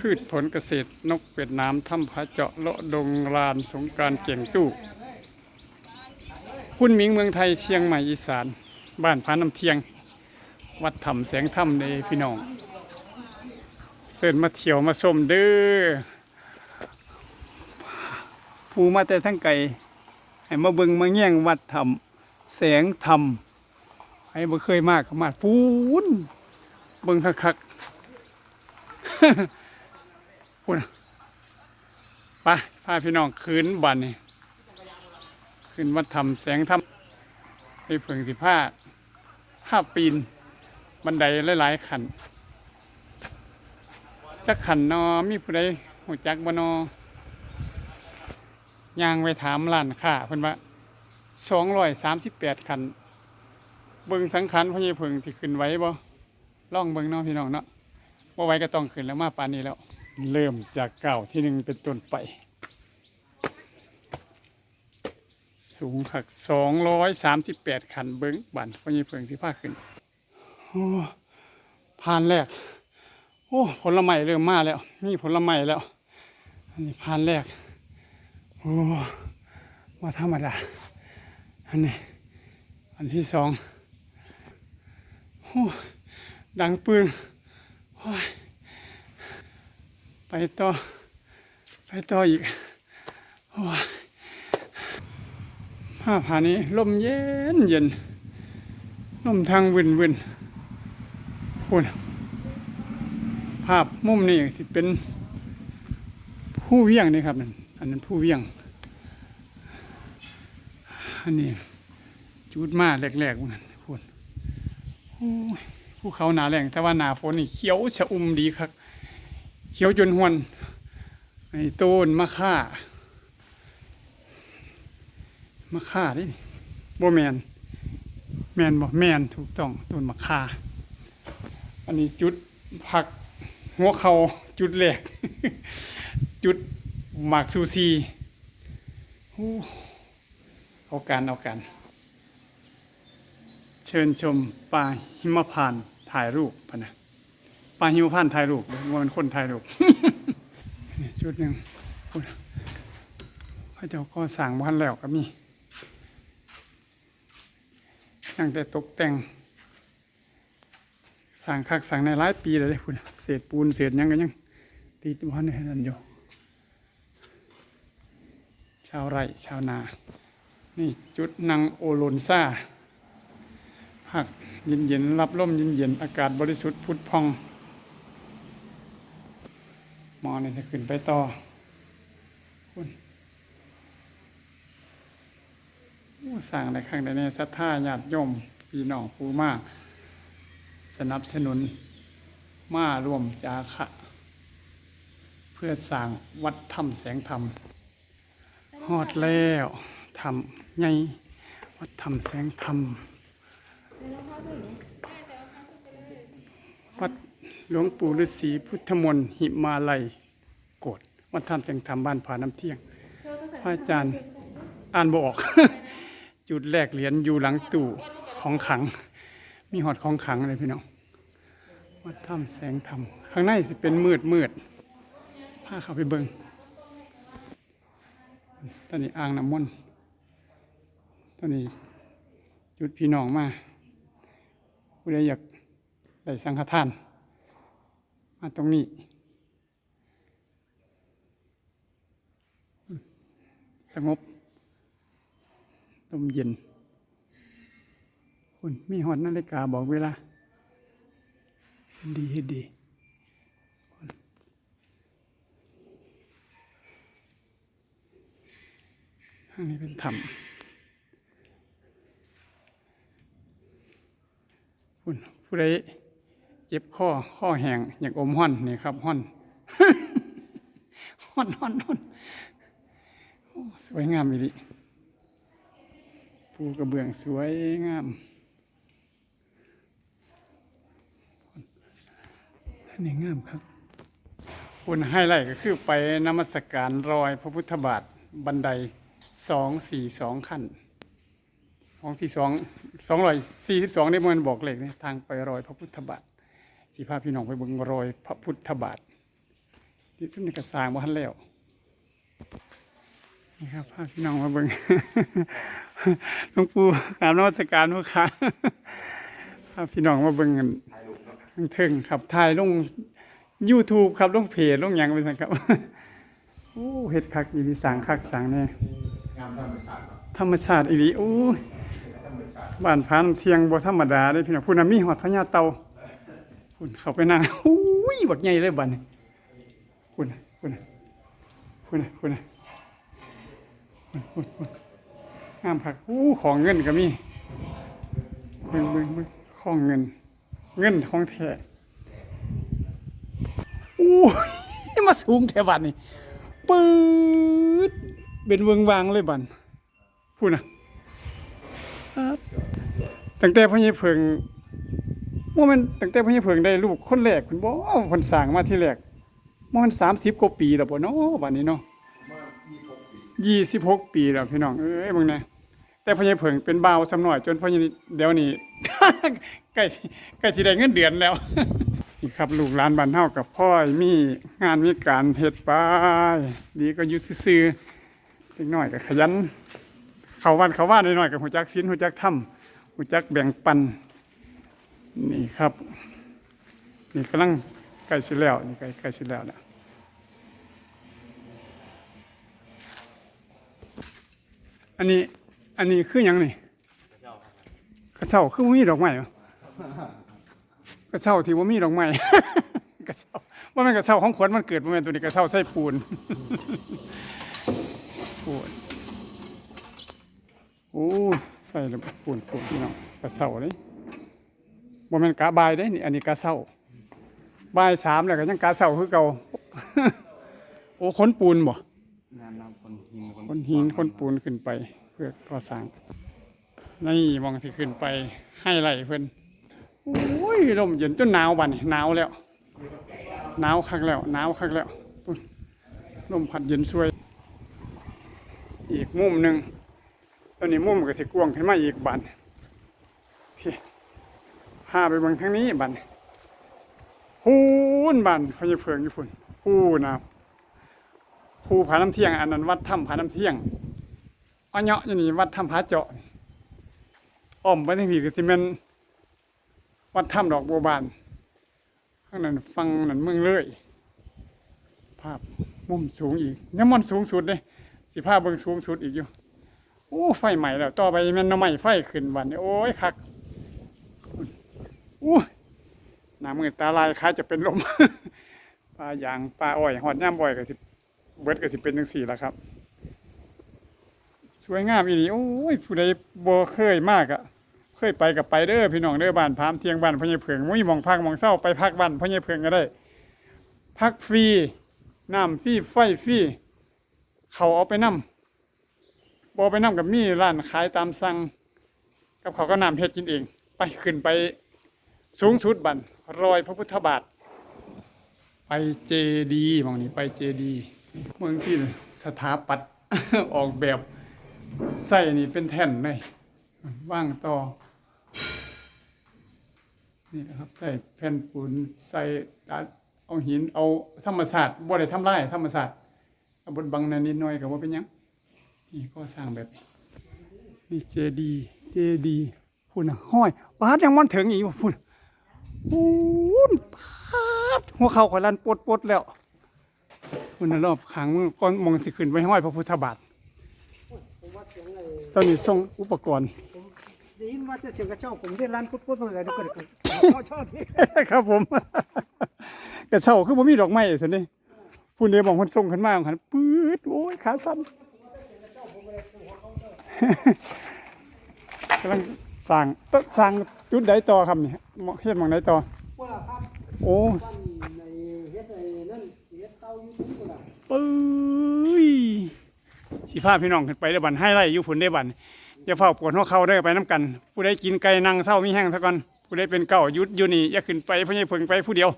พืชผลเกษตรนกเป็ดน้ำถ้ำผาเจาะเลาะดงลานสงการเก่งจู้คุณหมิงเมืองไทยเชียงใหม่อีสาน บ้านพาน้ำเทียง วัดถ้ำแสงถ้ำในพี่น้องเสินมาเที่ยวมาชมเด้อผู้มาแต่ทั้งไกลให้มาเบิงมาแย่งวัดถ้ำแสงถ้ำให้บ่เคยมากมาปูนเบิงคักๆ พูดไปพาพี่น้องคืนบันนี่คืนวัดธรรมแสงธรรมไปเผิงสิผ้าผ้าปีน บันไดหลายๆขันจักขันนอมีผู้ใดหูจักบนอย่างไปถามร้านค้าเพิ่นว่าสองร้อยสามสิบแปดขัน เบิ่งสังขารพญเพิงสิขึ้นไว้บ่ล่องเบิ่งน้องพี่น้องเนาะบ่ไว้ก็ต้องขึ้นแล้วมาปานนี้แล้ว เริ่มจากเก่าที่หนึ่งเป็นต้นไป สูงขักสองร้อยสามสิบแปดขันเบิ้งบันพญเพิงที่ภาขึ้นโอ้ผ่านแรก โอ้ผลไม้เริ่มมาแล้วมีผลไม้แล้วอันนี้ผ่านแรก โอ้มาธรรมดาอันนี้ อันที่สองโอ้ดังปืนโอ้ย ไปต่อ ไปต่ออีกโอ้ยผ้าผ่านี้ลมเย็นเย็นลมทางวินวินคุณภาพมุมนี้สิเป็นผู้เวียงนี่ครับนั่นอันนั้นผู้เวียง อันนี้จุดมาแรกๆมันพูดโอ้ยภูเขาหนาแรงแต่ว่าหนาฝนนี่เขียวชะอุ่มดีครับ เขียวจนหวนไอ้ต้นมะค่ามะค่าดิบ่แมนแมนบ่แมนถูกต้องต้นมะค่าอันนี้จุดผักหัวเขาจุดแรกจุดหมากซูซีโอ้เอาการเอาการเชิญชมป่าหิมพานถ่ายรูปพะนะ ป่าหิมพานต์ถ่ายรูปเลยว่ามันคนถ่ายรูปนี่จุดหนึ่งพูดพระเจ้าก็สั่งบ้านแล้วก็มีตั้งแต่ตกแต่งสั่งคักสั่งในหลายปีเลยเด้คุณเศษปูนเศษหยังก็ยังตีตัวในนั่นอยู่ชาวไร่ชาวนา นี่จุดนางโอโลนซ่าผักเย็นๆรับลมเย็นๆอากาศบริสุทธิ์พุทธพองห มอนี่จะขึ้นไปต่อคุณสั่งในข้งในนี้ศรัทธาญาติโยมพี่น้องผู้มาก สนับสนุนมาร่วมจาคะเพื่อสร้างวัดถ้ำแสงธรรมฮอดแล้วทำไงวัดถ้ำแสงธรรมวัด หลวงปู่ฤาษีพุทธมนต์หิมาลัยโกดวัดถ้ำแสงธรรมบ้านผาน้ำเที่ยง พระอาจารย์อ่านบออก จุดแรกเหรียญอยู่หลังตู่ของขัง มีหอดของขังเลยพี่น้องวัดถ้ำแสงธรรม ข้างในสิเป็นมืดมืดพาเขาไปเบิงตอนนี้อ่างน้ำมนต์ตอนนี้จุดพี่น้องมาผู้ใดอยากได้สังฆทาน มาตรงนี้ สงบลมเย็น คุณมีหอดนาฬิกาบอกเวลาเฮ็ดดีเฮ็ดดีคุณข้างนี้เป็นถ้ำคุณผู้ใด เจ็บข้อข้อแห้งอยากอมห้อนนี่ครับห้อนห้อนห้อนห้อนสวยงามอีดีปูกระเบื้องสวยงามอันนี้งามครับคุณไฮไลท์ก็คือไปนมัสการรอยพระพุทธบาทบันไดสองสี่สองขั้นสองที่สองสองร้อยสี่สิบสองได้มันบอกเลขนี่ทางไปรอยพระพุทธบาท สีพาพี่น้องไปเบิ่งรอยพระพุทธบาทที่สุดในกระสางบ่ทันแล้วนี่ครับพาพี่น้องมาเบิ่งหลวงปู่กราบนมัสการพระค่ะพาพี่น้องมาเบิ่งกันทั้งเทิงครับถ่ายลง YouTube ครับลงเพจลงหยังเป็นซั่นครับโอ้เฮ็ดคักอีหลีสางคักสางแน่ธรรมชาติธรรมชาติอีหลีโอ้บ้านพานเทียงบ่ธรรมดาเด้พี่น้องพุ่นน่ะมีฮอดพญาเต่า พุ่นเข้าไปนั่งอุ้ยบักใหญ่เลยบัดนี้พุ่นน่ะพุ่นน่ะพุ่นน่ะพุ่นน่ะพุ่นพุ่นพุ่นงามคักอู้ของเงินก็มีเบิ่งเบิ่งเบิ่งของเงิน เงินของแท้อู้มาสูงแท้บัดนี้ปื๊ดเป็นเวิงวางเลยบัดพุ่นะครับตั้งแต่พ่อใหญ่เพิง ว่ามันตั้งแต่พญเพิงได้ลูกคนแรกคุณบ่คนสร้างมาที่แรกมันสามสิบกว่าปีแล้วบ่เนาะบัดนี้เนาะยี่สิบหกปีแล้วพี่น้องเอ้ยมึงนะแต่พญเพิงเป็นเบาวสำหน่อยจนพญเดี๋ยวนี้ใกล้ใกล้สิได้เงินเดือนแล้วนี่ครับลูกหลานบ้านเฮากับพ่อยมีงานมีการเฮ็ดไปดีก็อยู่ซื่อๆเล็กน้อยก็ขยัน เขาวันเขาว่าหน่อยๆกับหัวจักชิ้นหัวจักถ้ำหัวจักแบ่งปัน นี่ครับ นี่กำลังใกล้สิแล้วนี่ใกล้ใกล้สิแล้วนะอันนี้อันนี้คือหยังนี่กระเช้าคือมีดอกไม้กระเช้าที่ว่ามีดอกไม้กระเช้าว่ามันกระเช้าของขวัญมันเกิดว่ามันตัวนี้กระเช้าใส่ปูนปูนโอ้ใส่ระเบิดปูนปูนพี่น้องกระเซ้าเลย บ่แม่นกะบายได้นี่อันนี้กะเซ้าบายสามแล้วก็ยังกะเซ้าคือเก่าโอ้ขนปูนบ่น้ำน้ำคนหินขนหินขนปูนขึ้นไป เพื่อก่อสร้างนี่มองที่ขึ้นไปให้ไหลเพิ่นโอ้ยลมเย็นจนหนาวบัดนี้หนาวแล้วหนาวคักแล้วหนาวคักแล้วอุ๊ยลมพัดเย็นช่วย อีกมุมหนึ่งตอนนี้มุมก็สิกวางขึ้นมาอีกบัน พาไปเบิ่งทางนี้บันพูนบันเขาจะเพิงอยู่พุ่นพูนะภูผาน้ำเที่ยง อันนั้นวัดถ้ำผาน้ำเที่ยงอ้อเนาะอยู่นี่วัดถ้ำผาเจาะอ้อมไปทางนี้ก็สิแม่นวัดถ้ำดอกบัวบานข้างนั้นฟังนั้นเมืองเลย ภาพมุมสูงอีกยังมันสูงสุดเลยสิภาพเบิ่งสูงสุดอีกอยู่โอ้ไฟใหม่แล้ว ต่อไปมันน้ำใหม่ไฟขึ้นวันนี้โอ้ยคัก อู้หน้ามือตาลายคล้ายจะเป็นลม ปลาอย่างปลาอ้อยหอดย่ามบ่อยก็สิเบิดก็สิเป็นจังสี่และครับ สวยงามอีนี่โอ้ยผู้ใดบ่เคยมากอะเคยไปกับไปเด้อพี่น้องเด้อบ้านพามเทียงบ้านพญ่เพิงมุ้ยมองพักมองเศร้าไปพักบ้านพญ่เพิงก็ได้ พักฟรีน้ำฟรีไฟฟรีเขาเอาไปนำบอไปนำกับมีร้านขายตามสั่งกับเขาก็นำเฮ็ดกินเอง ไปขึ้นไป สูงสุดบันรอยพระพุทธบาท ไปเจดีมองนี้ไปเจดีเมืองที่สถาปัตย์ออกแบบใส่นี่เป็นแท่นเลยว่างต่อนี่นะครับใส่แผ่นปูนใส่ตัดเอาหินเอาธรรมศาสตร์บ่ได้ทำลายธรรมศาสตร์เอาบดบังนนิดหน่อยก็ว่าเป็นยังนี่ก็สร้างแบบนี้นี่เจดี เจดีพูนห้อยปาดยังมันถึงอีกว่ะพูด พูนปาดหัวเข่าขอยลันปวดปวดแล้วพูดนะรอบขางมือก้อนมองสิขึ้นไปห้อยพระพุทธบาทผมว่าเสียงไอ้ตอนนี้ส่งอุปกรณ์ ผมได้ยินว่าจะเสียงกระเจ้าผมได้ร้านพุทธพุทธมาเลยดูกันชอบชอบที่ครับผม กระเช้าคือบ่มีดอกไม้สินี่พูดเดียวมองคนส่งขึ้นมาหันปื๊ดโอ้ยขาสั่นกำลังสร้างต้องสร้าง จุดใดต่อครับนี่เฮ็ดหมองใดต่อว่าครับโอ้บ้านในเฮ็ดไอ้นั่นเฮ็ดเตาอยู่ที่พุ่นล่ะปื้ยสิพาพี่น้องขึ้นไปได้อบันให้ไล่อยู่ผุนได้อบันอย่าเฝ้าปวดหัวเข่าได้อไปน้ำกัน ผู้ใดกินไก่นั่งเศร้ามีแห้งเท่ากันผู้ใดเป็นเก่าหยุดอยู่นี่อย่าขึ้นไปเพราะยังเพิ่งไปผู้เดียว